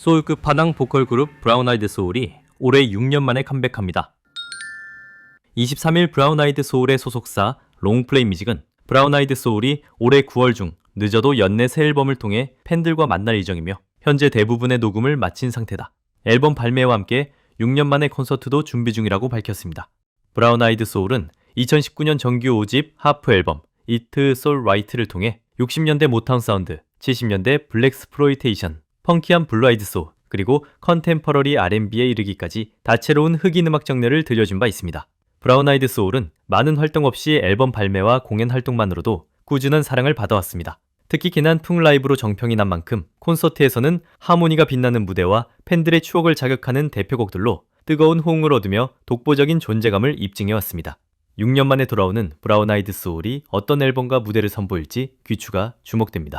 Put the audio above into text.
소울급 파당 보컬 그룹 브라운 아이드 소울이 올해 6년 만에 컴백합니다. 23일 브라운 아이드 소울의 소속사 롱플레이 뮤직은 브라운 아이드 소울이 올해 9월 중 늦어도 연내 새 앨범을 통해 팬들과 만날 예정이며 현재 대부분의 녹음을 마친 상태다. 앨범 발매와 함께 6년 만의 콘서트도 준비 중이라고 밝혔습니다. 브라운 아이드 소울은 2019년 정규 5집 하프 앨범 이트 솔 라이트를 통해 60년대 모타운 사운드, 70년대 블랙 스프로이테이션, 펑키한 블루 아이드 소울, 그리고 컨템퍼러리 R&B에 이르기까지 다채로운 흑인 음악 장르를 들려준 바 있습니다. 브라운 아이드 소울은 많은 활동 없이 앨범 발매와 공연 활동만으로도 꾸준한 사랑을 받아왔습니다. 특히 퉁 라이브로 정평이 난 만큼 콘서트에서는 하모니가 빛나는 무대와 팬들의 추억을 자극하는 대표곡들로 뜨거운 호응을 얻으며 독보적인 존재감을 입증해왔습니다. 6년 만에 돌아오는 브라운 아이드 소울이 어떤 앨범과 무대를 선보일지 귀추가 주목됩니다.